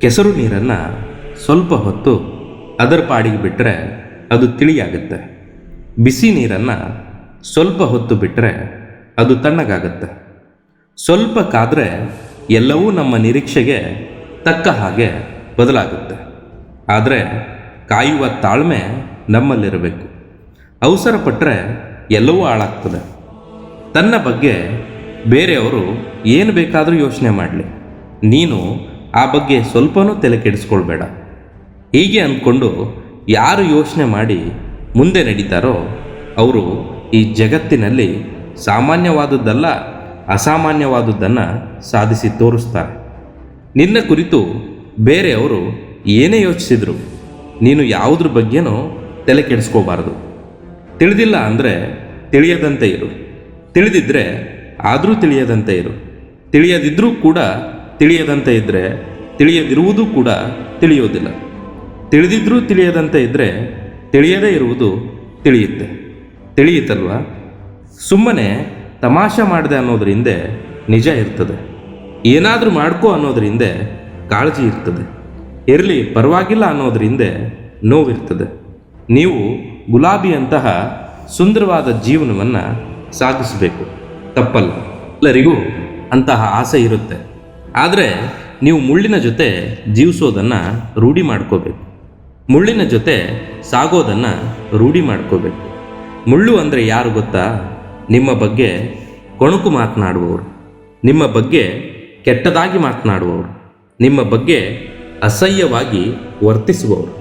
ಕೆಸರು ನೀರನ್ನು ಸ್ವಲ್ಪ ಹೊತ್ತು ಅದರ ಪಾಡಿಗೆ ಬಿಟ್ಟರೆ ಅದು ತಿಳಿಯಾಗುತ್ತೆ. ಬಿಸಿ ನೀರನ್ನು ಸ್ವಲ್ಪ ಹೊತ್ತು ಬಿಟ್ಟರೆ ಅದು ತಣ್ಣಗಾಗುತ್ತೆ. ಸ್ವಲ್ಪ ಕಾದರೆ ಎಲ್ಲವೂ ನಮ್ಮ ನಿರೀಕ್ಷೆಗೆ ತಕ್ಕ ಹಾಗೆ ಬದಲಾಗುತ್ತೆ. ಆದರೆ ಕಾಯುವ ತಾಳ್ಮೆ ನಮ್ಮಲ್ಲಿರಬೇಕು. ಅವಸರ ಪಟ್ಟರೆ ಎಲ್ಲವೂ ಹಾಳಾಗ್ತದೆ. ತನ್ನ ಬಗ್ಗೆ ಬೇರೆಯವರು ಏನು ಬೇಕಾದರೂ ಯೋಚನೆ ಮಾಡಲಿ. ನೀನು ಆ ಬಗ್ಗೆ ಸ್ವಲ್ಪನೂ ತಲೆ ಕೆಡಿಸ್ಕೊಳ್ಬೇಡ ಹೀಗೆ ಅಂದ್ಕೊಂಡು ಯಾರು ಯೋಚನೆ ಮಾಡಿ ಮುಂದೆ ನಡೀತಾರೋ ಅವರು ಈ ಜಗತ್ತಿನಲ್ಲಿ ಸಾಮಾನ್ಯವಾದದ್ದಲ್ಲ, ಅಸಾಮಾನ್ಯವಾದದ್ದನ್ನು ಸಾಧಿಸಿ ತೋರಿಸ್ತಾರೆ. ನಿನ್ನ ಕುರಿತು ಬೇರೆಯವರು ಏನೇ ಯೋಚಿಸಿದ್ರು ನೀನು ಯಾವುದ್ರ ಬಗ್ಗೆನೂ ತಲೆ ಕೆಡಿಸ್ಕೋಬಾರದು ತಿಳಿದಿಲ್ಲ ಅಂದರೆ ತಿಳಿಯದಂತೆ ಇರು. ತಿಳಿದಿದ್ದರೆ ಆದರೂ ತಿಳಿಯದಂತೆ ಇರು. ತಿಳಿಯದಿದ್ರೂ ಕೂಡ ತಿಳಿಯದಂತೆ ಇದ್ದರೆ ತಿಳಿಯದಿರುವುದು ಕೂಡ ತಿಳಿಯೋದಿಲ್ಲ. ತಿಳಿದಿದ್ರೂ ತಿಳಿಯದಂತೆ ಇದ್ದರೆ ತಿಳಿಯದೇ ಇರುವುದು ತಿಳಿಯುತ್ತೆ. ತಿಳಿಯುತ್ತಲ್ವಾ? ಸುಮ್ಮನೆ ತಮಾಷೆ ಮಾಡಿದೆ ಅನ್ನೋದ್ರಿಂದ ನಿಜ ಇರ್ತದೆ. ಏನಾದರೂ ಮಾಡ್ಕೋ ಅನ್ನೋದ್ರಿಂದ ಕಾಳಜಿ ಇರ್ತದೆ. ಇರಲಿ, ಪರವಾಗಿಲ್ಲ ಅನ್ನೋದ್ರಿಂದ ನೋವಿರ್ತದೆ. ನೀವು ಗುಲಾಬಿಯಂತಹ ಸುಂದರವಾದ ಜೀವನವನ್ನು ಸಾಗಿಸಬೇಕು. ತಪ್ಪಲ್ಲ. ಎಲ್ಲರಿಗೂ ಅಂತಹ ಆಸೆ ಇರುತ್ತೆ. ಆದರೆ ನೀವು ಮುಳ್ಳಿನ ಜೊತೆ ಜೀವಿಸೋದನ್ನು ರೂಢಿ ಮಾಡ್ಕೋಬೇಕು. ಮುಳ್ಳಿನ ಜೊತೆ ಸಾಗೋದನ್ನು ರೂಢಿ ಮಾಡ್ಕೋಬೇಕು. ಮುಳ್ಳು ಅಂದರೆ ಯಾರು ಗೊತ್ತಾ? ನಿಮ್ಮ ಬಗ್ಗೆ ಕೊಣಕು ಮಾತನಾಡುವವರು. ನಿಮ್ಮ ಬಗ್ಗೆ ಕೆಟ್ಟದಾಗಿ ಮಾತನಾಡುವವರು. ನಿಮ್ಮ ಬಗ್ಗೆ ಅಸಹ್ಯವಾಗಿ ವರ್ತಿಸುವವರು.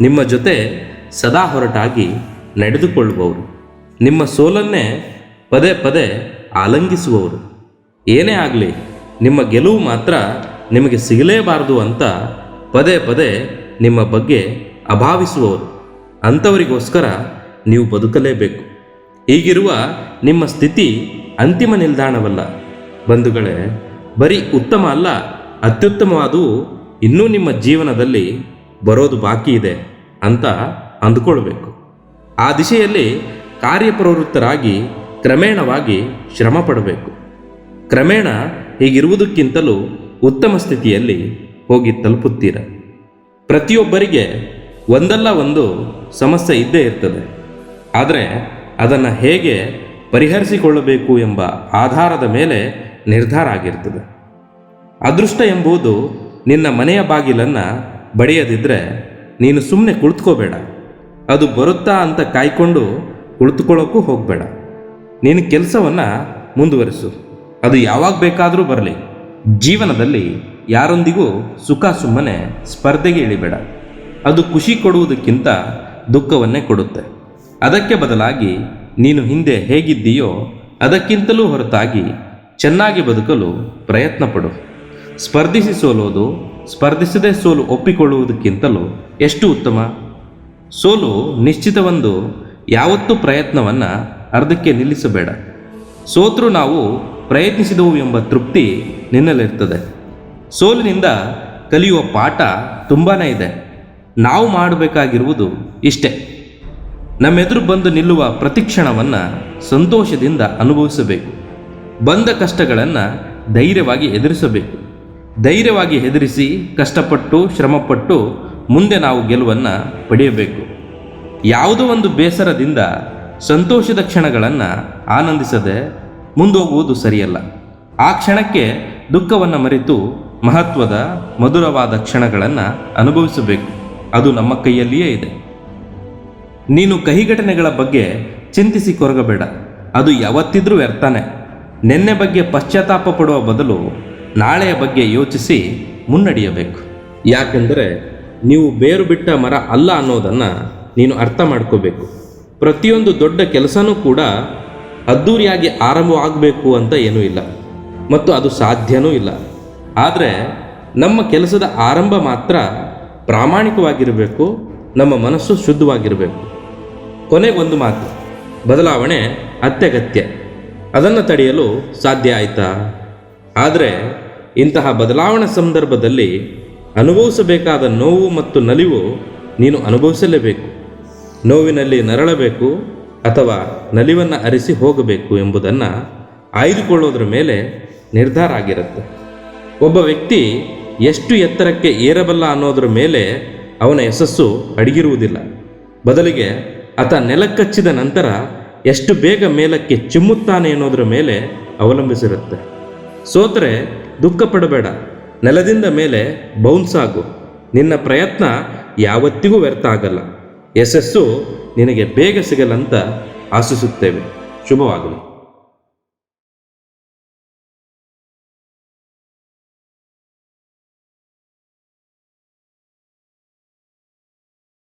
ನಿಮ್ಮ ಜೊತೆ ಸದಾ ಹೊರಟಾಗಿ ನಡೆದುಕೊಳ್ಳುವವರು. ನಿಮ್ಮ ಸೋಲನ್ನೇ ಪದೇ ಪದೇ ಆಲಂಗಿಸುವವರು. ಏನೇ ಆಗಲಿ ನಿಮ್ಮ ಗೆಲುವು ಮಾತ್ರ ನಿಮಗೆ ಸಿಗಲೇಬಾರದು ಅಂತ ಪದೇ ಪದೇ ನಿಮ್ಮ ಬಗ್ಗೆ ಅಭಾವಿಸುವವರು. ಅಂಥವರಿಗೋಸ್ಕರ ನೀವು ಬದುಕಲೇಬೇಕು. ಈಗಿರುವ ನಿಮ್ಮ ಸ್ಥಿತಿ ಅಂತಿಮ ನಿಲ್ದಾಣವಲ್ಲ. ಬಂಧುಗಳೇ, ಬರೀ ಉತ್ತಮ ಅಲ್ಲ ಅತ್ಯುತ್ತಮವಾದವು ಇನ್ನೂ ನಿಮ್ಮ ಜೀವನದಲ್ಲಿ ಬರೋದು ಬಾಕಿ ಇದೆ ಅಂತ ಅಂದುಕೊಳ್ಬೇಕು. ಆ ದಿಶೆಯಲ್ಲಿ ಕಾರ್ಯಪ್ರವೃತ್ತರಾಗಿ ಕ್ರಮೇಣವಾಗಿ ಶ್ರಮ ಪಡಬೇಕು ಕ್ರಮೇಣ ಹೀಗಿರುವುದಕ್ಕಿಂತಲೂ ಉತ್ತಮ ಸ್ಥಿತಿಯಲ್ಲಿ ಹೋಗಿ ತಲುಪುತ್ತೀರ. ಪ್ರತಿಯೊಬ್ಬರಿಗೆ ಒಂದಲ್ಲ ಒಂದು ಸಮಸ್ಯೆ ಇದ್ದೇ ಇರ್ತದೆ. ಆದರೆ ಅದನ್ನು ಹೇಗೆ ಪರಿಹರಿಸಿಕೊಳ್ಳಬೇಕು ಎಂಬ ಆಧಾರದ ಮೇಲೆ ನಿರ್ಧಾರ ಆಗಿರ್ತದೆ. ಅದೃಷ್ಟ ಎಂಬುದು ನಿನ್ನ ಮನೆಯ ಬಾಗಿಲನ್ನು ಬಡಿಯದಿದ್ದರೆ ನೀನು ಸುಮ್ಮನೆ ಕುಳಿತುಕೋಬೇಡ. ಅದು ಬರುತ್ತಾ ಅಂತ ಕಾಯ್ಕೊಂಡು ಕುಳಿತುಕೊಳ್ಳೋಕ್ಕೂ ಹೋಗಬೇಡ. ನೀನು ಕೆಲಸವನ್ನು ಮುಂದುವರಿಸು. ಅದು ಯಾವಾಗ ಬೇಕಾದರೂ ಬರಲಿ. ಜೀವನದಲ್ಲಿ ಯಾರೊಂದಿಗೂ ಸುಖ ಸುಮ್ಮನೆ ಸ್ಪರ್ಧೆಗೆ ಇಳಿಬೇಡ. ಅದು ಖುಷಿ ಕೊಡುವುದಕ್ಕಿಂತ ದುಃಖವನ್ನೇ ಕೊಡುತ್ತೆ. ಅದಕ್ಕೆ ಬದಲಾಗಿ ನೀನು ಹಿಂದೆ ಹೇಗಿದ್ದೀಯೋ ಅದಕ್ಕಿಂತಲೂ ಹೊರತಾಗಿ ಚೆನ್ನಾಗಿ ಬದುಕಲು ಪ್ರಯತ್ನ ಪಡು. ಸ್ಪರ್ಧಿಸಿ ಸೋಲೋದು, ಸ್ಪರ್ಧಿಸದೆ ಸೋಲು ಒಪ್ಪಿಕೊಳ್ಳುವುದಕ್ಕಿಂತಲೂ ಎಷ್ಟು ಉತ್ತಮ? ಸೋಲು ನಿಶ್ಚಿತವೊಂದು ಯಾವತ್ತೂ ಪ್ರಯತ್ನವನ್ನು ಅರ್ಧಕ್ಕೆ ನಿಲ್ಲಿಸಬೇಡ. ಸೋತರೂ ನಾವು ಪ್ರಯತ್ನಿಸಿದವು ಎಂಬ ತೃಪ್ತಿ ನಿನ್ನಲ್ಲಿರ್ತದೆ ಸೋಲಿನಿಂದ ಕಲಿಯುವ ಪಾಠ ತುಂಬಾ ಇದೆ. ನಾವು ಮಾಡಬೇಕಾಗಿರುವುದು ಇಷ್ಟೇ. ನಮ್ಮೆದುರು ಬಂದು ನಿಲ್ಲುವ ಪ್ರತಿಕ್ಷಣವನ್ನು ಸಂತೋಷದಿಂದ ಅನುಭವಿಸಬೇಕು. ಬಂದ ಕಷ್ಟಗಳನ್ನು ಧೈರ್ಯವಾಗಿ ಎದುರಿಸಬೇಕು. ಧೈರ್ಯವಾಗಿ ಹೆದರಿಸಿ ಕಷ್ಟಪಟ್ಟು, ಶ್ರಮಪಟ್ಟು ಮುಂದೆ ನಾವು ಗೆಲುವನ್ನು ಪಡೆಯಬೇಕು. ಯಾವುದೋ ಒಂದು ಬೇಸರದಿಂದ ಸಂತೋಷದ ಕ್ಷಣಗಳನ್ನು ಆನಂದಿಸದೆ ಮುಂದೋಗುವುದು ಸರಿಯಲ್ಲ. ಆ ಕ್ಷಣಕ್ಕೆ ದುಃಖವನ್ನು ಮರೆತು ಮಹತ್ವದ, ಮಧುರವಾದ ಕ್ಷಣಗಳನ್ನು ಅನುಭವಿಸಬೇಕು. ಅದು ನಮ್ಮ ಕೈಯಲ್ಲಿಯೇ ಇದೆ. ನೀನು ಕಹಿ ಘಟನೆಗಳ ಬಗ್ಗೆ ಚಿಂತಿಸಿ ಕೊರಗಬೇಡ. ಅದು ಯಾವತ್ತಿದ್ರೂ ವ್ಯರ್ಥನೇ. ನಿನ್ನೆ ಬಗ್ಗೆ ಪಶ್ಚಾತ್ತಾಪ ಪಡುವ ಬದಲು ನಾಳೆಯ ಬಗ್ಗೆ ಯೋಚಿಸಿ ಮುನ್ನಡೆಯಬೇಕು. ಯಾಕೆಂದರೆ ನೀವು ಬೇರು ಬಿಟ್ಟ ಮರ ಅಲ್ಲ ಅನ್ನೋದನ್ನು ನೀನು ಅರ್ಥ ಮಾಡ್ಕೋಬೇಕು. ಪ್ರತಿಯೊಂದು ದೊಡ್ಡ ಕೆಲಸನೂ ಕೂಡ ಅದ್ಧೂರಿಯಾಗಿ ಆರಂಭವಾಗಬೇಕು ಅಂತ ಏನೂ ಇಲ್ಲ. ಮತ್ತು ಅದು ಸಾಧ್ಯನೂ ಇಲ್ಲ. ಆದರೆ ನಮ್ಮ ಕೆಲಸದ ಆರಂಭ ಮಾತ್ರ ಪ್ರಾಮಾಣಿಕವಾಗಿರಬೇಕು, ನಮ್ಮ ಮನಸ್ಸು ಶುದ್ಧವಾಗಿರಬೇಕು. ಕೊನೆಗೊಂದು ಮಾತು, ಬದಲಾವಣೆ ಅತ್ಯಗತ್ಯ. ಅದನ್ನು ತಡೆಯಲು ಸಾಧ್ಯ ಆಯಿತಾ? ಆದರೆ ಇಂತಹ ಬದಲಾವಣೆ ಸಂದರ್ಭದಲ್ಲಿ ಅನುಭವಿಸಬೇಕಾದ ನೋವು ಮತ್ತು ನಲಿವು ನೀನು ಅನುಭವಿಸಲೇಬೇಕು. ನೋವಿನಲ್ಲಿ ನರಳಬೇಕು ಅಥವಾ ನಲಿವನ್ನು ಅರಿಸಿ ಹೋಗಬೇಕು ಎಂಬುದನ್ನು ಆಯ್ದುಕೊಳ್ಳೋದ್ರ ಮೇಲೆ ನಿರ್ಧಾರ ಆಗಿರುತ್ತೆ. ಒಬ್ಬ ವ್ಯಕ್ತಿ ಎಷ್ಟು ಎತ್ತರಕ್ಕೆ ಏರಬಲ್ಲ ಅನ್ನೋದ್ರ ಮೇಲೆ ಅವನ ಯಶಸ್ಸು ಅಡಗಿರುವುದಿಲ್ಲ. ಬದಲಿಗೆ ಆತ ನೆಲಕ್ಕಚ್ಚಿದ ನಂತರ ಎಷ್ಟು ಬೇಗ ಮೇಲಕ್ಕೆ ಚಿಮ್ಮುತ್ತಾನೆ ಅನ್ನೋದ್ರ ಮೇಲೆ ಅವಲಂಬಿಸಿರುತ್ತೆ. ಸೋತರೆ, ದುಃಖ ಪಡಬೇಡ. ನೆಲದಿಂದ ಮೇಲೆ ಬೌನ್ಸ್ ಆಗು. ನಿನ್ನ ಪ್ರಯತ್ನ ಯಾವತ್ತಿಗೂ ವ್ಯರ್ಥ ಆಗಲ್ಲ. ಯಶಸ್ಸು ನಿನಗೆ ಬೇಗ ಸಿಗಲಂತ ಆಶಿಸುತ್ತೇವೆ. ಶುಭವಾಗಲಿ.